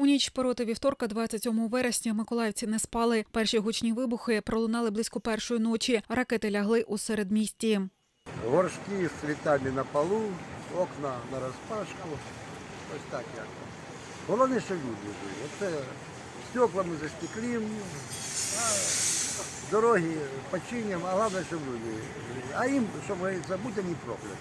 У ніч проти вівторка, 27 вересня, миколаївці не спали. Перші гучні вибухи пролунали близько першої ночі. Ракети лягли у середмісті. Горшки з цвітами на полу, окна на розпашку. Ось так як. Головне, що люди живі. Оце стеклами застеклим, а дороги починимо, а головне, щоб люди. А їм, щоб будьте не прокляті.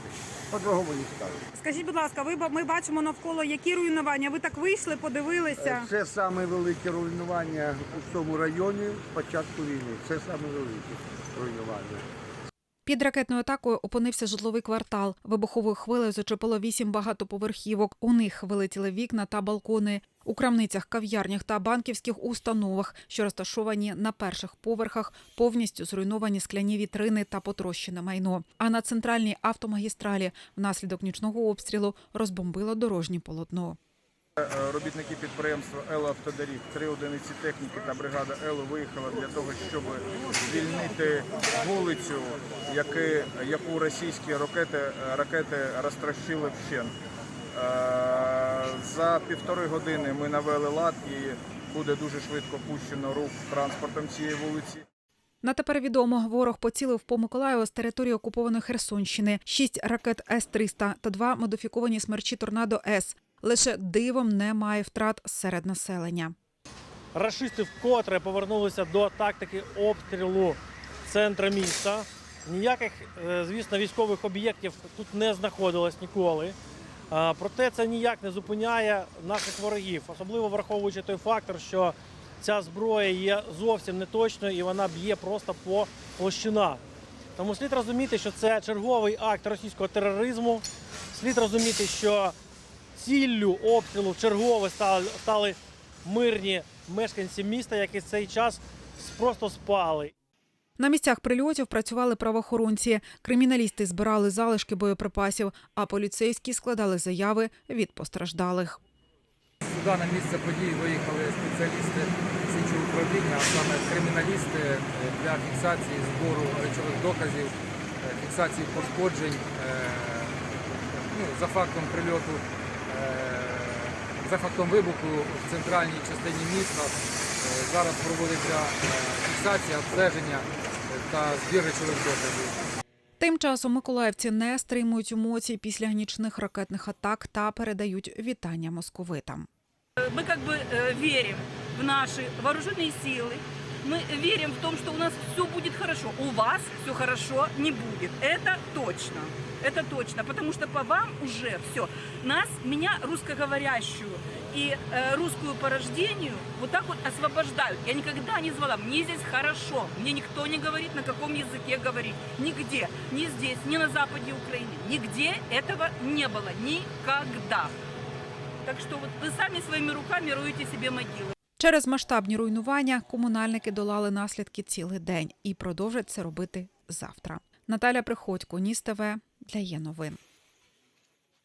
По-другому не скажуть. Скажіть, будь ласка, ви ба- ми бачимо навколо які руйнування. Ви так вийшли, подивилися. Це саме велике руйнування у цьому районі з початку війни. Це саме велике руйнування. Під ракетною атакою опинився житловий квартал. Вибуховою хвилею зачепило вісім багатоповерхівок. У них вилетіли вікна та балкони. У крамницях, кав'ярнях та банківських установах, що розташовані на перших поверхах, повністю зруйновані скляні вітрини та потрощене майно. А на центральній автомагістралі внаслідок нічного обстрілу розбомбило дорожнє полотно. Е, Робітники підприємства «Ело Автодоріг, три одиниці техніки та бригада «Ело» виїхала для того, щоб звільнити вулицю, яку російські ракети, ракети розтрощили вщент. За півтори години ми навели лад і буде дуже швидко пущено рух транспортом цієї вулиці. На тепер відомо, ворог поцілив по Миколаєву з території окупованої Херсонщини. Шість ракет С-300 та два модифіковані смерчі «Торнадо С». Лише дивом немає втрат серед населення. Рашисти вкотре повернулися до тактики обстрілу центра міста. Ніяких, е, звісно, військових об'єктів тут не знаходилось ніколи. Проте це ніяк не зупиняє наших ворогів, особливо враховуючи той фактор, що ця зброя є зовсім неточною і вона б'є просто по площинах. Тому слід розуміти, що це черговий акт російського тероризму. Слід розуміти, що ціллю обстрілу чергове стали мирні мешканці міста, які в цей час просто спали. На місцях прильотів працювали правоохоронці. Криміналісти збирали залишки боєприпасів, а поліцейські складали заяви від постраждалих. Сюди на місце подій виїхали спеціалісти слідчого управління, а саме криміналісти е, для фіксації збору речових доказів, е, фіксації пошкоджень е, ну, за фактом прильоту, за фактом вибуху в центральній частині міста. Зараз проводиться фіксація, обстеження та збір речових доказів. Тим часом миколаївці не стримують емоцій після нічних ракетних атак та передають вітання московитам. Мы как бы э, верим в наши вооруженные силы. Мы верим в том, что у нас все будет хорошо. У вас все хорошо не будет. Это точно. Это точно. Потому что по вам уже все. Нас, меня, русскоговорящую и э, русскую по рождению, вот так вот освобождают. Я никогда не звала. Мне здесь хорошо. Мне никто не говорит, на каком языке говорить. Нигде. Ни здесь, ни на западе Украины. Нигде этого не было. Никогда. Так что вот вы сами своими руками роете себе могилы. Через масштабні руйнування комунальники долали наслідки цілий день і продовжать це робити завтра. Наталя Приходько, Ніс ТВ для є новин.